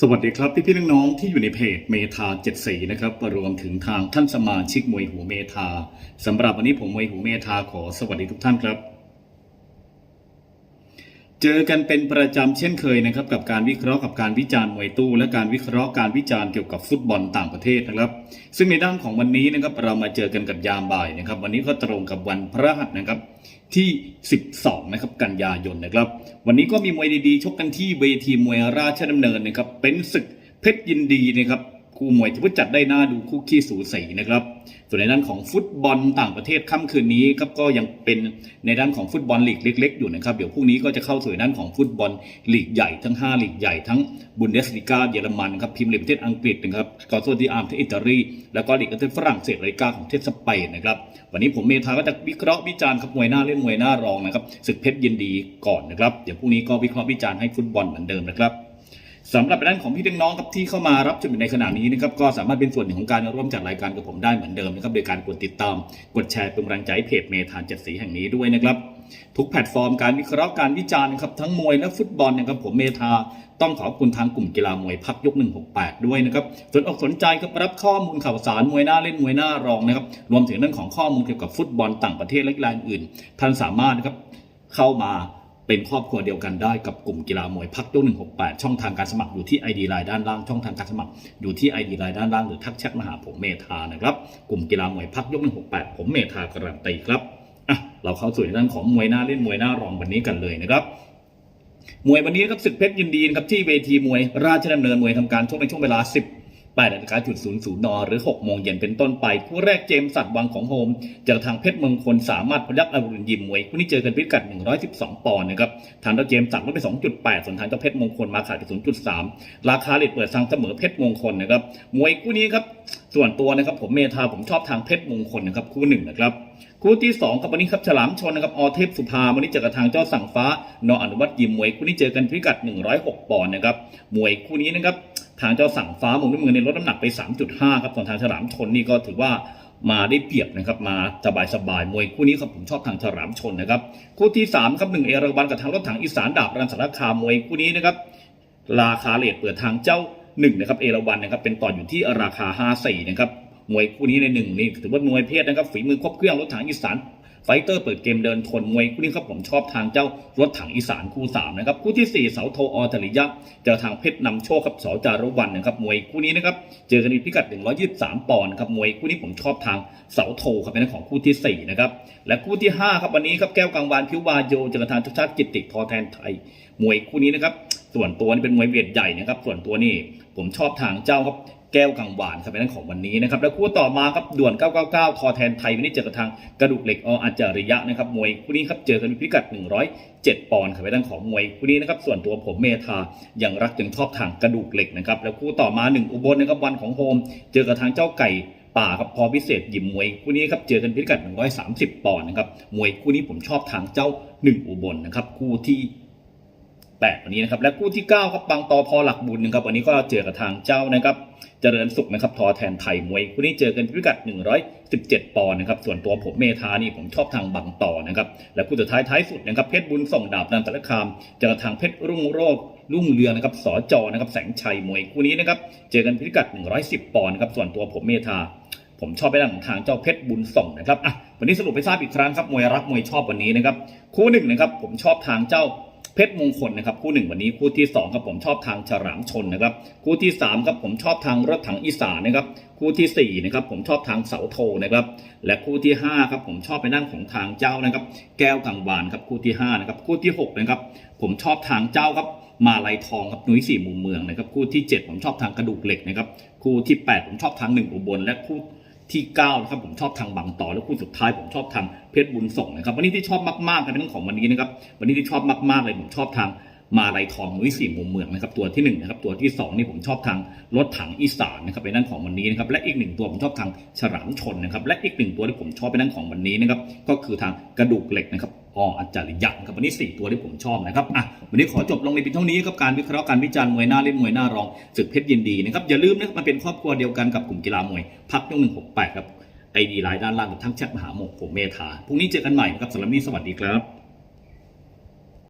สวัสดีครับพี่พี่น้องๆที่อยู่ในเพจเมทาเจ็ดสีนะครับรวมถึงทางท่านสมาชิกมวยหูเมทาสำหรับวันนี้ผมมวยหูเมทาขอสวัสดีทุกท่านครับ เจอกันเป็นประจำเช่นเคยนะครับ กับการวิเคราะห์กับการวิจารณ์มวยตู้ และการวิเคราะห์การวิจารณ์เกี่ยวกับฟุตบอลต่างประเทศนะครับ ซึ่งในด้านของวันนี้นะครับเรามาเจอกันกับยามบ่ายนะครับ วันนี้ก็ตรงกับวันพระหัสนะครับที่ 12 นะครับกันยายนนะครับ วันนี้ก็มีมวยดีๆ ชกกันที่เวทีมวยราชดำเนินนะครับ เป็นศึกเพชรยินดีนะครับคู่มวยที่จัดได้น่าดูคู่ขี้สูสีนะครับ ส่วนในด้านของฟุตบอลต่างประเทศค่ำคืนนี้ครับก็ยังเป็นในด้านของฟุตบอลลีกเล็ก ๆ อยู่นะครับเดี๋ยวพรุ่งนี้ก็จะเข้าสู่ในด้านของฟุตบอลลีกใหญ่ทั้ง 5 ลีกใหญ่ทั้งบุนเดสลีกาเยอรมันครับพรีเมียร์ลีกประเทศอังกฤษนะครับกอโซดีอาร์มที่อิตาลีแล้วก็ลีกประเทศฝรั่งเศสรายการของประเทศสเปนนะครับวันนี้ผมเมธาก็จะวิเคราะห์วิจารณ์ครับมวยหน้าเล่นมวยหน้ารองนะครับศึกเพชรยินดีก่อนนะครับเดี๋ยวพรุ่งนี้ก็วิเคราะห์วิจารณ์ให้ฟุตบอลเหมือนเดิมนะครับ สำหรับด้านของพี่น้องครับที่เข้ามารับชมในขณะนี้นะครับก็สามารถเป็นส่วนหนึ่งของการร่วมจัดรายการกับผมได้เหมือนเดิมนะครับโดยการกดติดตาม กดแชร์เป็นกำลังใจใเพจเมธานจ็ดสีแห่งนี้ด้วยนะครับ ทุกแพลตฟอร์มการวิเคราะห์การวิจารณ์นะครับทั้งมวยและฟุตบอลนะครับผมเมธาต้องขอบคุณทางกลุ่มกีฬามวยพักยก 168 ด้วยนะครับสนอกสนใจครับรับข้อมูลข่าวสารมวยหน้าเล่นมวยหน้ารองนะครับรวมถึงเรื่องของข้อมูลเกี่ยวกับฟุตบอลต่างประเทศและกีฬาอื่นท่านสามารถนะครับเข้ามา เป็นครอบครัวเดียวกันได้กับกลุ่มกีฬามวยพักยก168ช่องทางการสมัครอยู่ที่ ID ไลน์ด้านล่างช่องทางการสมัครอยู่ที่ ID ไลน์ด้านล่างหรือทักแชทมาหาผมเมธานะครับกลุ่มกีฬามวยพักยก168ผมเมธาการันตีครับอะเราเข้าสู่ในด้านของมวยหน้าเล่นมวยหน้ารองวันนี้กันเลยนะครับมวยวันนี้ครับศึกเพชรยินดีนครับที่เวทีมวยราชดำเนินมวยทำการชกในช่วงเวลา 8นาฬิกาจุดศูนย์ศูนย์นหรือ 6 โมงเย็นเป็นต้นไป คู่แรกเจมส์สัตว์วังของโฮม เจอทางเพชรเมืองคนสามารถพยักอรุณยิมมวยคู่นี้เจอกันพิกัด 112 ปอนด์นะครับทางเจ้าเจมส์สัตว์ลดไป 2.8 ส่วนทางเจ้าเพชรมงคลมาขาดไป0.3 ราคาเลทเปิดทางเสมอเพชรมงคลนะครับมวยคู่นี้ครับส่วนตัวนะครับผมเมธาผมชอบทางเพชรมงคลนะครับคู่หนึ่งนะครับคู่ที่2ครับวันนี้ครับฉลามชนนะครับอเทพสุภาวันนี้เจอกับทางเจ้าสั่งฟ้านออนุวัตยิมมวยคู่นี้เจอกันพิกัด 106 ปอนด์นะครับมวยคู่นี้นะครับ ทางเจ้าสั่งฟ้ามุมน้ำเงินในลดน้ำหนักไป 3.5 ครับส่วนทางฉลามชนนี่ก็ถือว่ามาได้เปรียบนะครับมาสบายสบายมวยคู่นี้ครับผมชอบทางฉลามชนนะครับคู่ที่3ครับหนึ่งเอราวันกับทางรถถังอีสานดาบรันสารคามมวยคู่นี้นะครับราคาเลทเปิดทางเจ้าหนึ่งนะครับเอราวันนะครับเป็นต่ออยู่ที่ราคา 54นะครับมวยคู่นี้ในหนึ่งนี่ถือว่ามวยเพศนะครับฝีมือครบเครื่องรถถังอีสาน ไฟเตอร์เปิดเกมเดินทนมวยคู่นี้ครับผมชอบทางเจ้ารถถังอีสานคู่สามนะครับคู่ที่สี่เสาโทออตริยะเจอทางเพชรนำโชคครับสอจารุวันนะครับมวยคู่นี้นะครับเจอกันในพิกัด 123 ปอนด์ครับมวยคู่นี้ผมชอบทางเสาโทครับเป็นของคู่ที่สี่นะครับและคู่ที่ห้าครับวันนี้ครับแก้วกังวานพิววาโยเจอกับทางทุชาติกิตติทอแทนไทยมวยคู่นี้นะครับส่วนตัวนี่เป็นมวยเวทใหญ่นะครับส่วนตัวนี่ผมชอบทางเจ้าครับ แก้วกังวานครับเป็นเรื่องของวันนี้นะครับแล้วคู่ต่อมาครับด่วน 999ทอแทนไทยวันนี้เจอกับทางกระดูกเหล็กออาจาริยะนะครับมวยคู่นี้ครับเจอกันพิกัด 107 ปอนด์ครับเป็นเรื่องของมวยคู่นี้นะครับส่วนตัวผมเมธายังรักยังชอบทางกระดูกเหล็กนะครับแล้วคู่ต่อมาหนึ่งอุบลนะครับวันของโฮม เจอกับทางเจ้าไก่ป่าครับพอพิเศษยิมมวยคู่นี้ครับเจอกันพิกัด 130 ปอนด์นะครับมวยคู่นี้ผมชอบทางเจ้าหนึ่งอุบลนะครับคู่ที่ 8วันนี้นะครับและคู่ที่ 9 ครับบางตอพอหลักบุญนะครับวันนี้ก็เจอกับทางเจ้านะครับเจริญสุขนะครับทอแทนไทยมวยคู่นี้เจอกันพิกัด 117 ปอนด์นะครับส่วนตัวผมเมธานี่ผมชอบทางบางต่อนะครับและคู่สุดท้ายท้ายสุดนะครับเพชรบุญส่งดาบนันตะคามเจอกับทางเพชรรุ่งโรจรุ่งเรืองนะครับสอจอนะครับแสงชัยมวยคู่นี้นะครับเจอกันพิกัด 110 ปอนด์นะครับส่วนตัวผมเมธาผมชอบไปด้างทางเจ้าเพชรบุญส่งนะครับอะวันนี้สรุปไปทราบอีกครั้งครับมวยรักมวยชอบวันนี้นะครับคู่หนึ่งนะครับผมชอบทางเจ้า เพชรมงคลนะครับคู่หนึ่งวันนี้คู่ที่สองครับผมชอบทางฉลามชนนะครับคู่ที่สามครับผมชอบทางรถถังอีสานนะครับคู่ที่สี่นะครับผมชอบทางเสาโทนะครับและคู่ที่ห้าครับผมชอบไปด้านของทางเจ้านะครับ แก้วกังวานครับคู่ที่ห้านะครับคู่ที่หกนะครับผมชอบทางเจ้าครับมาลายทองครับนุ้ยสี่มุมเมืองนะครับคู่ที่ 7 ผมชอบทางกระดูกเหล็กนะครับคู่ที่ 8 ผมชอบทางหนึ่งอุบลและคู่ ที่9นะครับผมชอบทางบางต่อและคู่สุดท้ายผมชอบทางเพชรบุญส่งนะครับ วันนี้ที่ชอบมากๆกันเป็นเรื่องของวันนี้นะครับวันนี้ที่ชอบมากๆเลยผมชอบทางมาลายทองมุ้ยสี่มุมเมืองนะครับตัวที่หนึ่งนะครับตัวที่สองนี่ผมชอบทางรถถังอีสานนะครับเป็นนั่นของวันนี้นะครับและอีกหนึ่งตัวผมชอบทางฉลามชนนะครับและอีกหนึ่งตัวที่ผมชอบเป็นนั่นของวันนี้นะครับก็คือทางกระดูกเหล็กนะครับ ออาจารย์ยักษ์ครับวันนี้ 4 ตัวที่ผมชอบนะครับอะวันนี้ขอจบลงในเพียงเท่านี้ครับการวิเคราะห์การวิจารณ์มวยหน้าเล่นมวยหน้ารองศึกเพชรยินดีนะครับอย่าลืมนะมาเป็นครอบครัวเดียวกันกับกลุ่มกีฬามวยพักย่องหนึ่งหกแปดครับไอดีไลน์ด้านล่างหรือทั้งแชทมหาโมกผมเมธาพรุ่งนี้เจอกันใหม่นะครับสำหรับนี้สวัสดีครับ